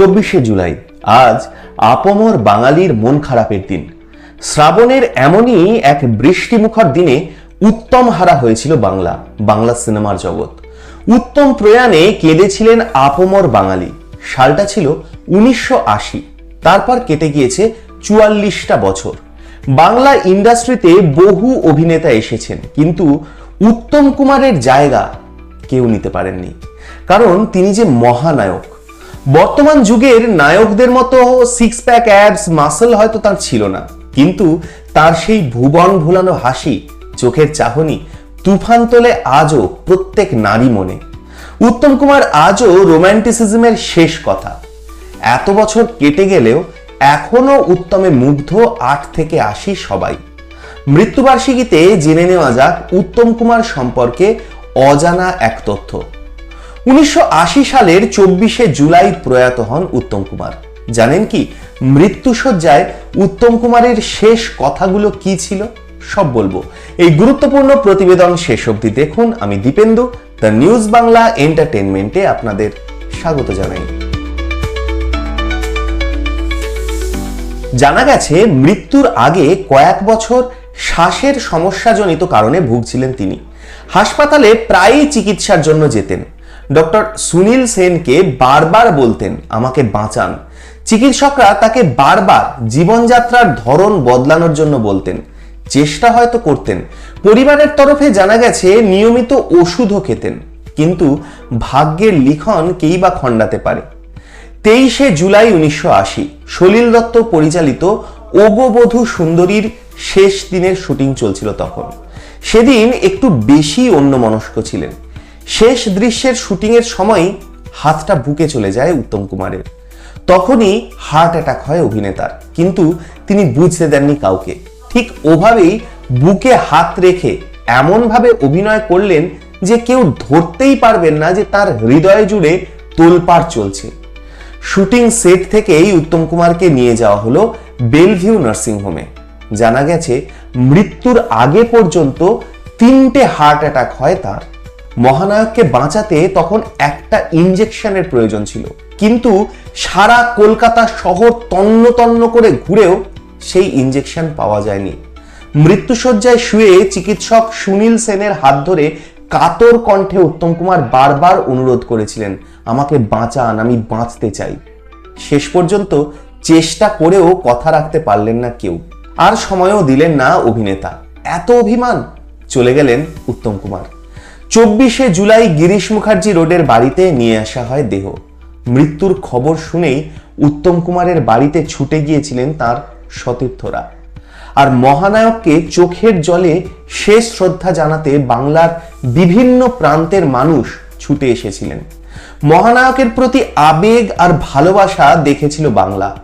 চব্বিশে জুলাই। আজ আপমর বাঙালির মন খারাপের দিন। শ্রাবণের এমনই এক বৃষ্টিমুখর দিনে উত্তম হারা হয়েছিল বাংলা বাংলা সিনেমার জগৎ। উত্তম প্রয়াণে কেঁদেছিলেন আপমর বাঙালি। সালটা ছিল উনিশশো আশি। তারপর কেটে গিয়েছে চুয়াল্লিশটা বছর। বাংলা ইন্ডাস্ট্রিতে বহু অভিনেতা এসেছেন, কিন্তু উত্তম কুমারের জায়গা কেউ নিতে পারেননি। কারণ তিনি যে মহানায়ক বর্তমান যুগের নায়কদের মতো সিক্স প্যাক অ্যাবস মাসল হয়তো তার ছিল না। কিন্তু তার সেই ভুবন ভুলানো হাসি, চোখের চাহনি, তুফান তোলে আজও প্রত্যেক নারী মনে। উত্তম কুমার আজও রোম্যান্টিসিজমের শেষ কথা। এত বছর কেটে গেলেও এখনও উত্তমে মুগ্ধ আট থেকে আশি সবাই। মৃত্যুবার্ষিকীতে জেনে নেওয়া যাক উত্তম কুমার সম্পর্কে অজানা এক তথ্য। উনিশশো আশি সালের চব্বিশে জুলাই প্রয়াত হন উত্তম কুমার। জানেন কি মৃত্যুসজ্জায় উত্তম কুমারের শেষ কথাগুলো কি ছিল? সব বলব। এই গুরুত্বপূর্ণ প্রতিবেদন শেষ অবধি দেখুন। আমি দীপেন্দু, দ্য নিউজ বাংলা এন্টারটেনমেন্টে আপনাদের স্বাগত জানাই। জানা গেছে, মৃত্যুর আগে কয়েক বছর শ্বাসের সমস্যাজনিত কারণে ভুগছিলেন তিনি। হাসপাতালে প্রায়ই চিকিৎসার জন্য যেতেন। ডক্টর সুনীল সেনকে বারবার বলতেন, আমাকে বাঁচান। চিকিৎসকরা তাকে বারবার জীবনযাত্রার ধরন বদলানোর জন্য বলতেন। চেষ্টা হয়তো করতেন। পরিবারের তরফে জানা গেছে, নিয়মিত ওষুধও খেতেন। কিন্তু ভাগ্যের লিখন কেই বা খণ্ডাতে পারে? তেইশে জুলাই উনিশশো আশি, সলিল দত্ত পরিচালিত ওগবধূ সুন্দরীর শেষ দিনের শুটিং চলছিল তখন। সেদিন একটু বেশি অন্যমনস্ক ছিলেন। শেষ দৃশ্যের শুটিংয়ের সময় হাতটা বুকে চলে যায় উত্তম কুমারের। তখনই হার্ট অ্যাটাক হয় অভিনেতার। কিন্তু তিনি বুঝতে দেননি কাউকে। ঠিক ওভাবেই বুকে হাত রেখে এমনভাবে অভিনয় করলেন যে কেউ ধরতেই পারবেন না যে তার হৃদয় জুড়ে তোলপাড় চলছে। শুটিং সেট থেকেই উত্তম কুমারকে নিয়ে যাওয়া হলো বেলভিউ নার্সিং হোমে। জানা গেছে, মৃত্যুর আগে পর্যন্ত তিনটে হার্ট অ্যাটাক হয় তার। মহানায়ককে বাঁচাতে তখন একটা ইঞ্জেকশনের প্রয়োজন ছিল। কিন্তু সারা কলকাতা শহর তন্ন তন্ন করে ঘুরেও সেই ইঞ্জেকশন পাওয়া যায়নি। মৃত্যুসজ্জায় শুয়ে চিকিৎসক সুনীল সেনের হাত ধরে কাতর কণ্ঠে উত্তম কুমার বারবার অনুরোধ করেছিলেন, আমাকে বাঁচান, আমি বাঁচতে চাই। শেষ পর্যন্ত চেষ্টা করেও কথা রাখতে পারলেন না কেউ। আর সময়ও দিলেন না অভিনেতা। এত অভিমান! চলে গেলেন উত্তম কুমার। চব্বিশে জুলাই গিরিশ মুখার্জি রোডের বাড়িতে নিয়ে আসা হয় দেহ। মৃত্যুর খবর শুনেই উত্তম কুমারের বাড়িতে ছুটে গিয়েছিলেন তার সতীর্থরা। আর মহানায়ককে চোখের জলে শেষ শ্রদ্ধা জানাতে বাংলার বিভিন্ন প্রান্তের মানুষ ছুটে এসেছিলেন। মহানায়কের প্রতি আবেগ আর ভালোবাসা দেখেছিল বাংলা।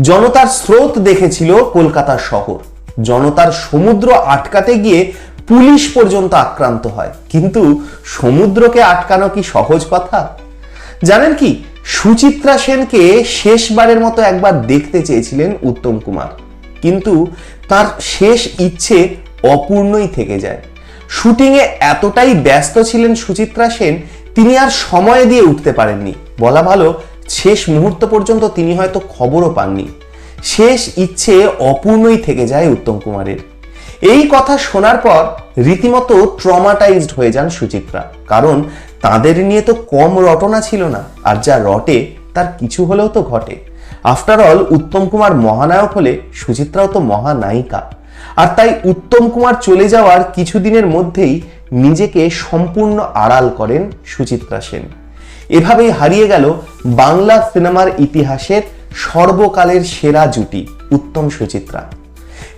জনতার স্রোত দেখেছিল কলকাতা শহর। জনতার সমুদ্র আটকাতে গিয়ে পুলিশ পর্যন্ত আক্রান্ত হয়। কিন্তু সমুদ্রকে আটকানো কি সহজ কথা? জানেন কি, সুচিত্রা সেনকে শেষবারের মতো একবার দেখতে চেয়েছিলেন উত্তম কুমার। কিন্তু তার শেষ ইচ্ছে অপূর্ণই থেকে যায়। শুটিংয়ে এতটাই ব্যস্ত ছিলেন সুচিত্রা সেন, তিনি আর সময় দিয়ে উঠতে পারেননি। বলা ভালো, শেষ মুহূর্ত পর্যন্ত তিনি হয়তো খবরও পাননি। শেষ ইচ্ছে অপূর্ণই থেকে যায় উত্তম কুমারের। এই কথা শোনার পর রীতিমতো ট্রমাটাইজড হয়ে যান সুচিত্রা। কারণ তাদের নিয়ে তো কম রটনা ছিল না, আর যা রটে তার কিছু হলেও তো ঘটে। আফটার অল উত্তম কুমার মহানায়ক হলে সুচিত্রাও তো মহানায়িকা। আর তাই উত্তম কুমার চলে যাওয়ার কিছুদিনের মধ্যেই নিজেকে সম্পূর্ণ আড়াল করেন সুচিত্রা সেন। এভাবেই হারিয়ে গেল বাংলা সিনেমার ইতিহাসের সর্বকালের সেরা জুটি উত্তম সুচিত্রা।